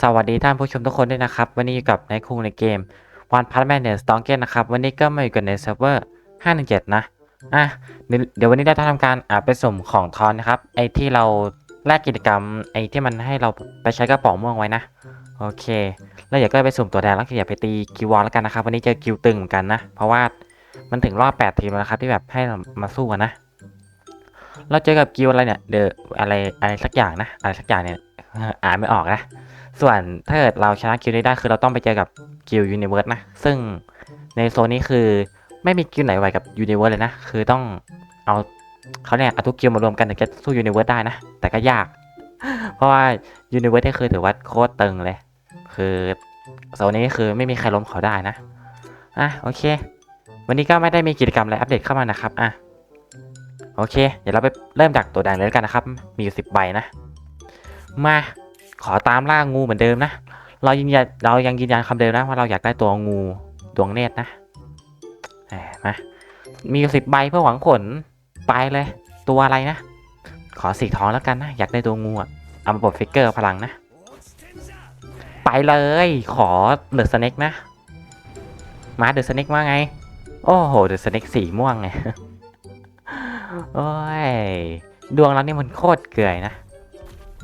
สวัสดีท่านผู้ชมทุกคนด้วยนะครับ วันนี้อยู่กับในคุงในเกม One Punch Man เนี่ย s t o n k e n นะครับ วันนี้ก็มาอยู่กันในเซิร์ฟเวอร์ 517 นะ อะ เดี๋ยวเดี๋ยววันนี้เราจะทำการอ่าไปสุ่มของทอนนะครับ ไอที่เราแลกกิจกรรม ไอที่มันให้เราไปใช้กระป๋องม่วงไว้นะ โอเค แล้วเดี๋ยวก็ไปสุ่มตัวแดงแล้วก็อย่าไปตีกิววอลแล้วกันนะครับ วันนี้เจอกิวตึงเหมือนกันนะ เพราะว่ามันถึงรอบ 8 ทีมแล้วนะครับที่แบบให้มาสู้กันนะ เราเจอกับกิวอะไรเนี่ย เดออะไรอะไรสักอย่างนะ อะไรสักอย่างเนี่ย อ่านไม่ออกนะ ส่วนถ้าเกิดเราชนะกิวนี้ได้คือเราต้องไปเจอกับกิวยูนิเวิร์สนะ ซึ่งในโซนนี้คือไม่มีกิวไหนไหวกับยูนิเวิร์สเลยนะ คือต้องเอาเขาเนี่ยเอาทุกกิวมารวมกันถึงจะสู้ยูนิเวิร์สได้นะ แต่ก็ยาก เพราะว่ายูนิเวิร์สนี่คือถือว่าโคตรตึงเลย คือโซนนี้คือไม่มีใครล้มเขาได้นะ อะโอเค วันนี้ก็ไม่ได้มีกิจกรรมอะไรอัปเดตเข้ามานะครับ อะโอเค เดี๋ยวเราไปเริ่มจากตัวแดงเลยกันนะครับ มีอยู่สิบใบนะ มา ขอตามล่างูเหมือนเดิมนะ เรายืนยันเรายังยืนยันคำเดิมนะว่าเราอยากได้ตัวงูดวงเนตรนะแหมามีสิบใบเพื่อหวังผลไปเลย ตัวอะไรนะ ขอสีทองแล้วกันนะ อยากได้ตัวงูอะเอามาปลดฟิกเกอร์พลังนะ ไปเลย ขอเดอะสเน็กนะ มาเดอะสเน็กว่าไง โอ้โหเดอะสเน็กสีม่วงไงโอ้ยดวงเรานี่มันโคตรเกลื่อยนะ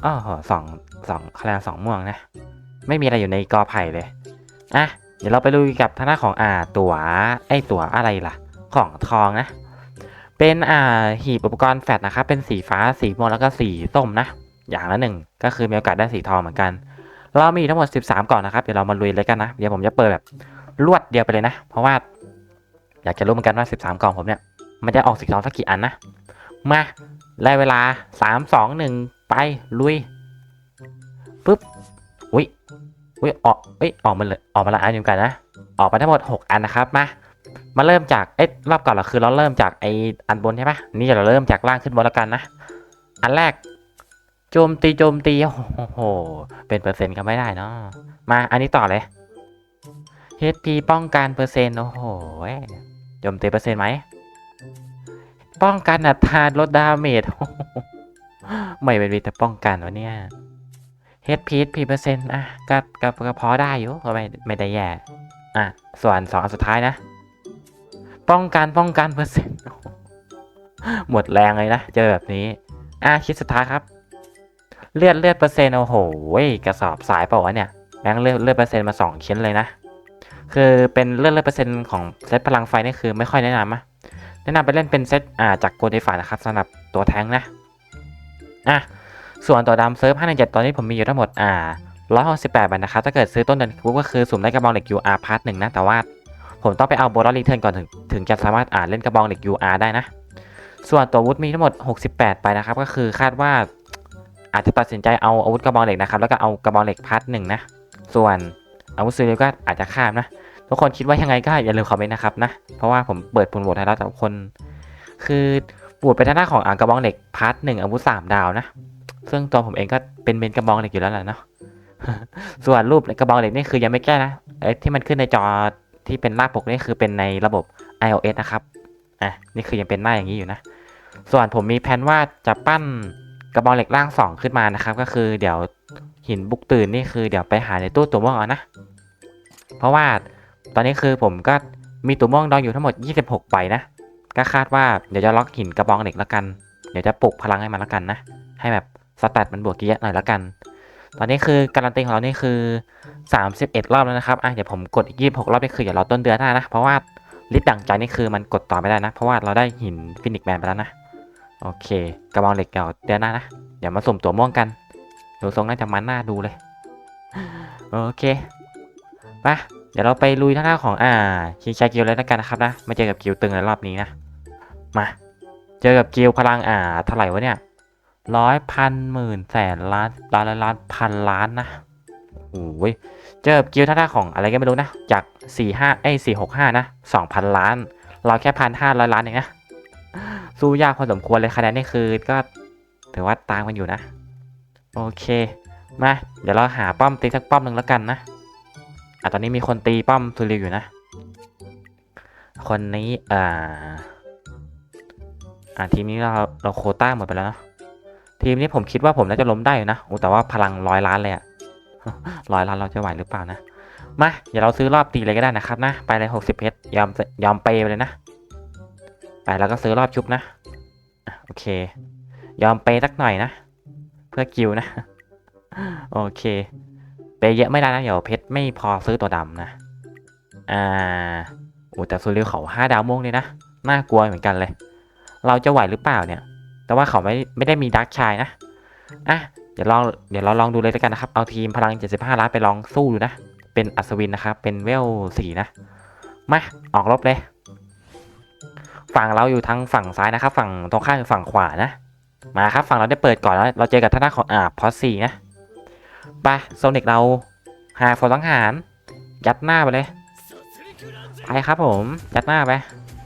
อ้อสอง สองคะแนนสองม่วงนะ ไม่มีอะไรอยู่ในกอไผ่เลย อะ เดี๋ยวเราไปดูกับทางด้านของอ่าตั๋วไอ้ตั๋วอะไรล่ะ ของทองนะ เป็นอ่าหีบอุปกรณ์แฟลชนะครับ เป็นสีฟ้าสีม่วงแล้วก็สีส้มนะ อย่างละหนึ่งก็คือมีโอกาสได้สีทองเหมือนกัน เรามีทั้งหมด 13กล่องนะครับ เดี๋ยวเรามาลุยเลยกันนะ เดี๋ยวผมจะเปิดแบบรวดเดียวไปเลยนะ เพราะว่า อยากจะรู้เหมือนกันว่า 13 กล่องผมเนี่ย มันจะออกสีทองสักกี่อันนะ มาได้เวลา 3 2 1 ไปลุย ปุ๊บอุ้ยอุ้ยออกเอ้ยออกมาเลยออกมาละอันเดียวกันนะ ออกมาทั้งหมด 6 อันนะครับมามาเริ่มจากเอ๊ะรอบก่อนเราคือเราเริ่มจากไออันบนใช่ปะนี่เราเริ่มจากล่างขึ้นบนแล้วกันนะ อันแรกโจมตีโจมตีโอ้โหเป็นเปอร์เซ็นต์ก็ไม่ได้เนาะมาอันนี้ต่อเลย HP ป้องกันเปอร์เซ็นต์โอ้โหโจมตีเปอร์เซ็นต์ไหมป้องกันอัตราลดดาเมจไม่เป็นวิแต่ป้องกันวะเนี่ย HP พีดพีเปอร์เซ็นต์อะก็ก็ก็พอได้อยู่ก็ไม่ไม่ได้แย่ อะ ส่วนสองอสุดท้ายนะ ป้องกันป้องกันเปอร์เซ็นต์หมดแรงเลยนะ เจอแบบนี้ อะคิดสุดท้ายครับ เลือดเลือดเปอร์เซ็นต์โอ้โหกระสอบสายเปล่าวะเนี่ยแบงค์เลือดเลือดเปอร์เซ็นต์มาสองชิ้นเลยนะ คือเป็นเลือดเลือดเปอร์เซ็นต์ของเซตพลังไฟนี่คือไม่ค่อยแนะนำอะแนะนำไปเล่นเป็นเซตอ่าจากโกลเดฟานะครับสำหรับตัวแทงนะ อะ ส่วนตัวดำเซิร์ฟ517ตอนนี้ผมมีอยู่ทั้งหมดอ่า168บาทนะครับถ้าเกิดซื้อต้นเดือนปุ๊บก็คือสุ่มได้กระบองเหล็ก UR พาร์ทหนึ่งนะแต่ว่าผมต้องไปเอาโบลรีเทิร์นก่อนถึงถึงจะสามารถอ่านเล่นกระบองเหล็ก UR ได้นะ ส่วนตัววุธมีทั้งหมด 68 ไปนะครับ ก็คือคาดว่าอาจจะตัดสินใจเอาอาวุธกระบองเหล็กนะครับแล้วก็เอากระบองเหล็กพาร์ทหนึ่งนะ ส่วนอาวุธซื้อก็อาจจะข้ามนะ ทุกคนคิดว่ายังไงก็อย่าลืมคอมเมนต์นะครับนะเพราะว่าผมเปิดผลโหวตให้แล้วแต่คน คือโหวตไปทางหน้าของอ่างกระบองเหล็กพาร์ทหนึ่งอาวุธสามดาวนะ ซึ่งตัวผมเองก็เป็นเมนกระบองเหล็กอยู่แล้วแหละเนาะส่วนรูปกระบองเหล็กนี่คือยังไม่แก้นะไอ้ที่มันขึ้นในจอที่เป็นหน้าปกนี่คือเป็นในระบบ iOS นะครับอะนี่คือยังเป็นหน้าอย่างนี้อยู่นะ ส่วนผมมีแผนว่าจะปั้นกระบองเหล็กร่างสองขึ้นมานะครับ ก็คือเดี๋ยวหินบุกตื่นนี่คือเดี๋ยวไปหาในตู้ตัวม่วงเอานะ เพราะว่าตอนนี้คือผมก็มีตัวม่วงดองอยู่ทั้งหมด 26ใบนะก็คาดว่าเดี๋ยวจะล็อกหินกระบองเหล็กแล้วกัน เดี๋ยวจะปลุกพลังให้มันแล้วกันนะ ให้แบบ สแตทมันบวกเยอะหน่อยแล้วกัน ตอนนี้คือการันตีของเรานี่คือ 31 รอบแล้วนะครับอะเดี๋ยวผมกดอีก26 รอบนี่คืออย่ารอต้นเดือนหน้านะ เพราะว่าลิฟต์ดั่งใจนี่คือมันกดต่อไม่ได้นะ เพราะว่าเราได้หินฟินิกแมนไปแล้วนะ โอเค กระบองเหล็กเดี๋ยวเดือนหน้านะ เดี๋ยวมาสุ่มตัวม่วงกันดูทรงน่าจะมันหน้าดูเลย โอเคไปเดี๋ยวเราไปลุยท่าหน้าของอ่าชิงชากิลเลยแล้วกันนะครับนะมาเจอกับกิลตึงในรอบนี้นะ มา เจอกับกิลพลังอ่าเท่าไหร่วะเนี่ย ร้อยพันหมื่นแสนล้านล้านล้านพันล้านนะโอ้ยเจอกิลท่างหน้าของอะไรก็ไม่รู้นะ จากสี่ห้าไอ้สี่หกห้านะสองพันล้าน เราแค่พันห้าร้อยล้านเองนะ สู้ยากพอสมควรเลยคะแนนนี่คือก็ถือว่าตามกันอยู่นะ โอเค มา เดี๋ยวเราหาป้อมตีสักป้อมหนึ่งแล้วกันนะอะตอนนี้มีคนตีป้อมทูริวอยู่นะ คนนี้อ่าอ่าทีมนี้เราเราโคต้าหมดไปแล้วเนอะ ทีมนี้ผมคิดว่าผมน่าจะล้มได้อยู่นะโอ้แต่ว่าพลังร้อยล้านเลยอะร้อยล้านเราจะไหวหรือเปล่านะมาเดี๋ยวเราซื้อรอบตีเลยก็ได้นะครับนะ ไปเลยหกสิบเพชรยอมยอมเปย์ไปเลยนะ ไปแล้วก็ซื้อรอบชุบนะอะโอเค ยอมเปย์สักหน่อยนะ เพื่อกิวนะ โอเค เปย์เยอะไม่ได้นะเดี๋ยวเพชรไม่พอซื้อตัวดำนะอ่าโอ้แต่ซูริวเขาห้าดาวม่วงเลยนะน่ากลัวเหมือนกันเลย เราจะไหวหรือเปล่าเนี่ย แต่ว่าเขาไม่ไม่ได้มีดักชายนะอะเดี๋ยวลองเดี๋ยวเราลองดูเลยแล้วกันนะครับ เอาทีมพลัง 75 ล้านไปลองสู้ดูนะ เป็นอัศวินนะครับ เป็นเวลสีนะ มา ออกรบเลย ฝั่งเราอยู่ทางฝั่งซ้ายนะครับ ฝั่งตรงข้ามฝั่งขวานะ มาครับ ฝั่งเราได้เปิดก่อนแล้ว เราเจอกับท่านหน้าของอ่าพอสีนะไปโซนิกเราหาฟอร์สังหาร ยัดหน้าไปเลย ไปครับผม ยัดหน้าไป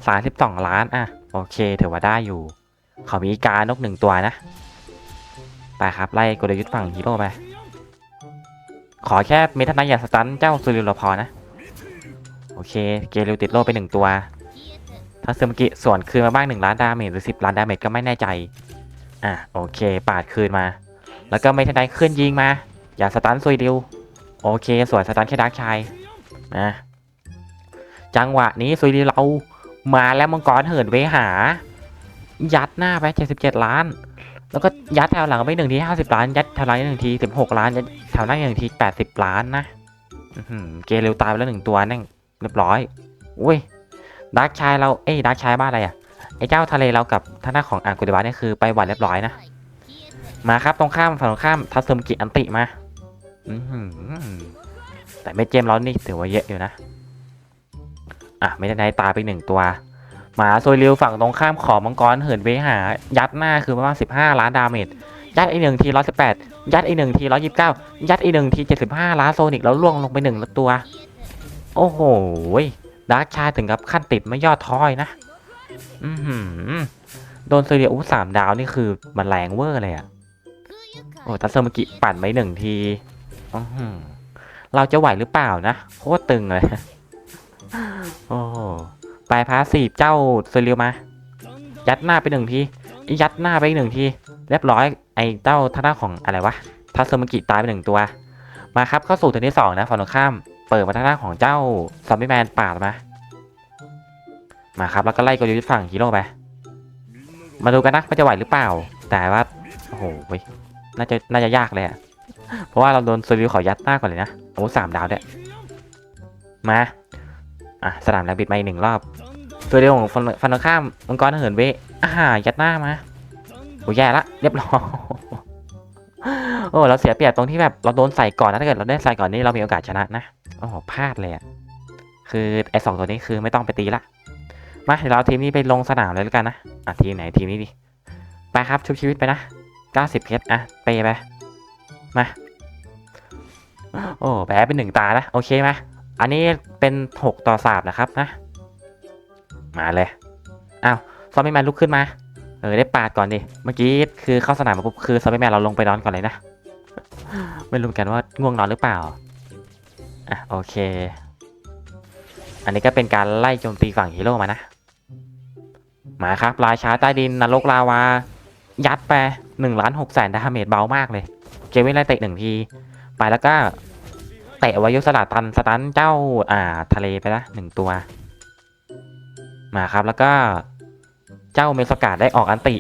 สามสิบสองล้าน อะ โอเคถือว่าได้อยู่ เขามีกานกหนึ่งตัวนะ ไปครับ ไล่กลยุทธ์ฝั่งฮีโร่ไป ขอแค่เมทันนายอย่าสตันเจ้าซูริโลพอนะ โอเค เกลิวติดโลไปหนึ่งตัวถ้าซึมกิส่วนคืนมาบ้างหนึ่งล้านดาเมจหรือสิบล้านดาเมจก็ไม่แน่ใจ อะโอเค ปาดคืนมา แล้วก็เมทันนายขึ้นยิงมา อย่าสตันซูริวโอเค ส่วยสตันแค่ดักชายนะจังหวะนี้ซูริวเรามาแล้วมังกรเหินเวหา ยัดหน้าไปเจ็ดสิบเจ็ดล้าน แล้วก็ยัดแถวหลังไปหนึ่งทีห้าสิบล้าน ยัดแถวหลังหนึ่งทีสิบหกล้าน ยัดแถวหน้าอีกหนึ่งทีแปดสิบล้านนะเกเรวตายไปแล้วหนึ่งตัวนั่งเรียบร้อยอุ้ยดักชายเรา เอ้ยดักชายบ้านอะไรอะ ไอ้เจ้าทะเลเรากับท่านหน้าของอ่างกุฎบาเนี่ยคือไปหวัดเรียบร้อยนะ มาครับตรงข้ามฝั่งตรงข้ามทัศมกิอันติมาแต่ไม่เจมเรานี่ถือว่าเยอะอยู่นะ อะไม่ได้ตายไปหนึ่งตัว หมาโซยริวฝั่งตรงข้ามขอมังกรเหินเวหา ยัดหน้าคือประมาณสิบห้าล้านดาเมจยัดอีกหนึ่งทีร้อยสิบแปดยัดอีกหนึ่งทีร้อยยี่สิบเก้ายัดอีกหนึ่งทีเจ็ดสิบห้าล้านโซนิกแล้วล่วงลงไปหนึ่งตัว โอ้โหดาร์คชายถึงกับขั้นติดไม่ย่อท้อยนะ อือหือโดนโซเรียอู้สามดาวนี่คือมันแรงเวอร์เลยอะโอ้ทัศเซอร์มกิปั่นไปหนึ่งทีอือหือเราจะไหวหรือเปล่านะ โคตรตึงเลย โอ้ ไปพาสีบเจ้าโซเรียมา ยัดหน้าไปหนึ่งทียัดหน้าไปอีหนึ่งทีเรียบร้อยไอ้เจ้าท่าหน้าของอะไรวะทัศมกิตายไปหนึ่งตัว มาครับเข้าสู่ตัวที่สองนะฝั่งตรงข้ามเปิดมาท่างด้าของเจ้าซอมบี้แมนปาดมามาครับแล้วก็ไล่กลยุทธ์ฝั่งฮีโร่ไปมาดูกันนะว่าจะไหวหรือเปล่า แต่ว่าโอ้โหน่าจะน่าจะยากเลยอะเพราะว่าเราโดนซูริวขอยัดหน้าก่อนเลยนะโอ้สามดาวเด้วยมา อะสนามแรงบิดมาอีกหนึ่งรอบ ตัวเดียวของฟันฟันตรงข้ามมังกรเหินเวอ่ายัดหน้ามาโอ้แย่ละเรียบร้อยโอ้เราเสียเปรียบตรงที่แบบเราโดนใส่ก่อนนะถ้าเกิดเราได้ใส่ก่อนนี่เรามีโอกาสชนะนะโอ้โหพลาดเลยอะคือไอ้สองตัวนี้คือไม่ต้องไปตีละมาเดี๋ยวเราเอาทีมนี้ไปลงสนามเลยแล้วกันนะอะทีมไหนทีมนี้ดิไปครับชุบชีวิตไปนะ90เพชรอะเปไปมาโอ้แพ้เป็นหนึ่งตานะโอเคไหม อันนี้เป็น6ต่อ3นะครับนะ มาเลยอ้าวซอมบี้แมนลุกขึ้นมา เออได้ปาดก่อนดิ เมื่อกี้คือเข้าสนามมาปุ๊บคือซอมบี้แมนเราลงไปนอนก่อนเลยนะ ไม่รู้เหมือนกันว่าง่วงนอนหรือเปล่า อะโอเค อันนี้ก็เป็นการไล่โจมตีฝั่งฮีโร่มานะ มาครับราชาใต้ดินนรกลาวา ยัดไปหนึ่งล้านหกแสนดาเมจเบามากเลย เกวินไล่เตะหนึ่งที ไปแล้วก็ เตะวายุสลัดตันสตันเจ้าอ่าทะเลไปละหนึ่งตัว มาครับแล้วก็เจ้าเมสกาดได้ออกอันติ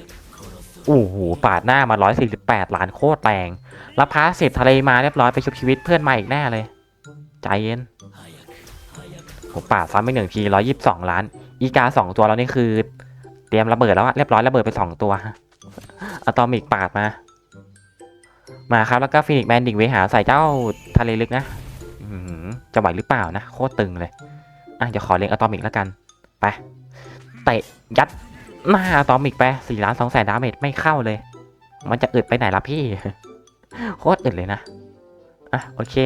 โอู้หูปาดหน้ามา 148 ล้านโคตรแรงแล้วพาเสร็จทะเลมาเรียบร้อยไปชุบชีวิตเพื่อนมาอีกแน่เลย ใจเย็นผมปาดซ้ำไปหนึ่งที 122 ล้าน อีกาสองตัวแล้วนี่คือ เตรียมระเบิดแล้วอะเรียบร้อยระเบิดไปสองตัวอะตอมิกปาดมา มาครับแล้วก็ฟินิกแมนดิ่งเวหาใส่เจ้าทะเลลึกนะ จะไหวหรือเปล่านะ โคตรตึงเลย อะเดี๋ยวขอเล็งอะตอมิกแล้วกัน ไป เตะยัดหน้าอะตอมิกไปสี่ล้านสองแสนดาเมจไม่เข้าเลย มันจะอึดไปไหนล่ะพี่ โคตรอึดเลยนะ อะโอเค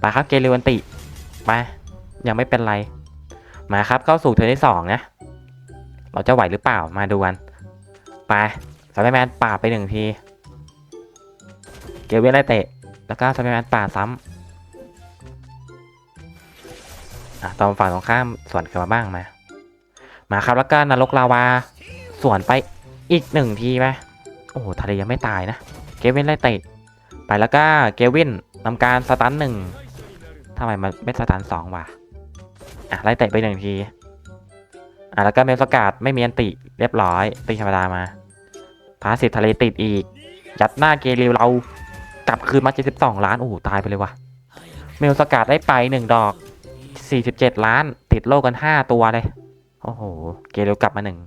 ไปครับเกลิวันติ ไป ยังไม่เป็นไร มาครับเข้าสู่เทิร์นที่สองนะ เราจะไหวหรือเปล่า มาดูกัน ไปสไปแมนป่าไปหนึ่งที เกลเวนไล่เตะ แล้วก็สไปแมนป่าซ้ำ อะตอนฝั่งตรงข้ามสวนขึ้นมาบ้างมา มาครับแล้วก็นรกลาวาสวนไปอีกหนึ่งทีไหมโอ้โหทะเลยังไม่ตายนะ เกวินไล่เตะไปแล้วก็เกวินทำการสตันหนึ่งทำไมมันไม่สตันสองวะอะไล่เตะไปหนึ่งทีอะแล้วก็เมลสกาดไม่มีอันติเรียบร้อยตีธรรมดามาพาสิทะเลติดอีก ยัดหน้าเกลิวเรากลับคืนมา72ล้านโอ้โหตายไปเลยวะเมลสกาดได้ไปหนึ่งดอก 47 ล้าน ติดโลกกัน 5 ตัวเลย โอ้โห เกลิวกลับมาหนึ่ง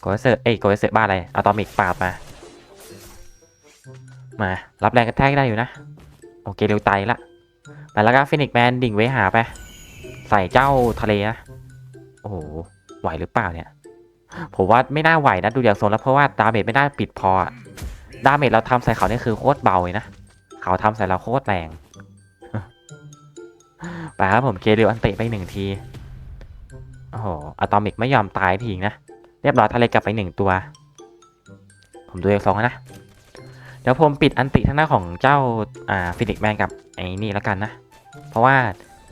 โกเซอร์เอ้ยโกเซอร์บ้าอะไรอะตอมิกปาดมา มา รับแรงกระแทกได้อยู่นะ โอเคเร็วไตละไปแล้วก็ฟินิกแมนดิ่งไว้หาไป ใส่เจ้าทะเลนะ โอ้โห ไหวหรือเปล่าเนี่ย ผมว่าไม่น่าไหวนะดูอย่างทรงแล้วเพราะว่าดาเมจไม่ได้ปิดพอดาเมจเราทำใส่เขานี่คือโคตรเบาเลยนะ เขาทำใส่เราโคตรแรง ไปครับผมเคเรียวอันเตะไปหนึ่งที โอ้โหอะตอมิกไม่ยอมตายทีนะ เรียบร้อยทะเลกลับไปหนึ่งตัว ผมดูอย่างทรงนะ เดี๋ยวผมปิดอันติทางหน้าของเจ้า อ่าฟินิกแมนกับไอ้นี่แล้วกันนะ เพราะว่า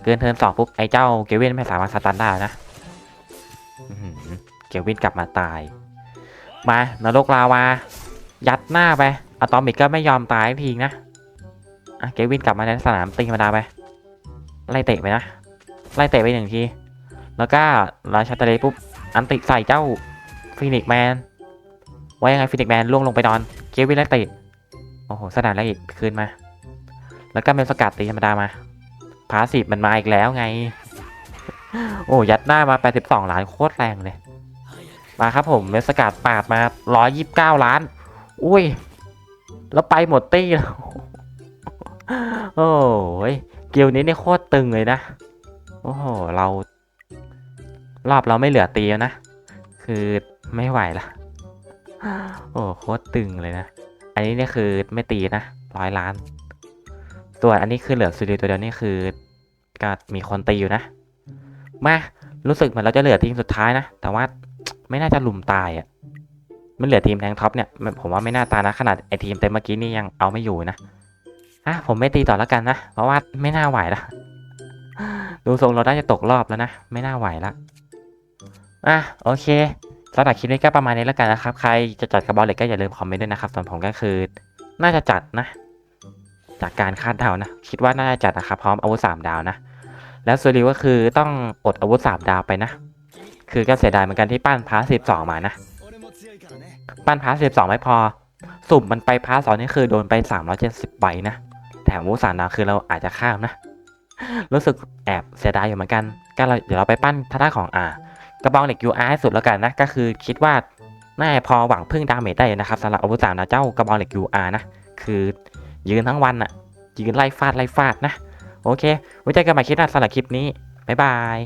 เกินเทิร์นสองปุ๊บไอ้เจ้าเกวินไม่สามารถสตันได้นะเกวินกลับมาตาย มานรกลาวา ยัดหน้าไปอะตอมิกก็ไม่ยอมตายทีนะอะเกวินกลับมาในสนามตีธรรมดาไป ไล่เตะไปนะ ไล่เตะไปหนึ่งที แล้วก็ราชาตะเลปุ๊บ อันติใส่เจ้าฟินิกแมน ว่ายังไงฟินิกแมนล่วงลงไปนอน เกวินไล่เตะโอ้โหสนามแล้วอีกคืนมา แล้วก็เป็นสกัดตีธรรมดามา พาสีมันมาอีกแล้วไง โอ้ยัดหน้ามา 82 ล้านโคตรแรงเลย มาครับผมเมสกัดปาดมา 129 ล้าน อุ้ย แล้วไปหมดตี้แล้ว โอ้ย กมนี้เนี่ยโคตรตึงเลยนะ โอ้โห เรา รอบเราไม่เหลือตีแล้วนะ คือไม่ไหวละ โอ้โคตรตึงเลยนะ อันนี้เนี่ยคือไม่ตีนะร้อยล้านส่วอันนี้คือเหลือซูดีตัวเดียวนี่คือก็มีคนตีอยู่นะ มา รู้สึกเหมือนเราจะเหลือทีมสุดท้ายนะ แต่ว่าไม่น่าจะลุมตายอะ่ะ มันเหลือทีมแทงท็อปเนี่ย ผมว่าไม่น่าตายนะ ขนาดไอทีมเต็มเมื่อกี้นี่ยังเอาไม่อยู่นะ อะผมไม่ตีต่อแล้วกันนะ เพราะว่าไม่น่าไหวละดูทรงเราได้จะตกรอบแล้วนะ ไม่น่าไหวละอะโอเคสำหรับคลิปนี้ก็ประมาณนี้แล้วกันนะครับ ใครจะจัดกระบอกเหล็กก็อย่าลืมคอมเมนต์ด้วยนะครับ ส่วนผมก็คือ น่าจะจัดนะ จากการคาดเดานะ คิดว่าน่าจะจัดนะครับ พร้อมอาวุธสามดาวนะ แล้วส่วนรีก็คือต้องอดอาวุธสามดาวไปนะ คือก็เสียดายเหมือนกันที่ปั้นพาสิบสองมานะ ปั้นพาสิบสองไม่พอ สุ่มมันไปพาสองนี่คือโดนไปสามร้อยเจ็ดสิบใบนะ แถมอาวุธสามดาวคือเราอาจจะข้ามนะ รู้สึกแอบเสียดายอยู่เหมือนกัน ก็เราเดี๋ยวเราไปปั้นท่าทาของอ่ากระบองเหล็ก UR ให้สุดแล้วกันนะ ก็คือคิดว่าน่าพอหวังพึ่งดาเมจได้นะครับสำหรับอาวุธสามดาวเจ้ากระบองเหล็ก UR นะ คือยืนทั้งวันอะยืนไล่ฟาดไล่ฟาดนะ โอเค ไว้เจอกันใหม่คลิปหน้าสำหรับคลิปนี้ บ๊ายบาย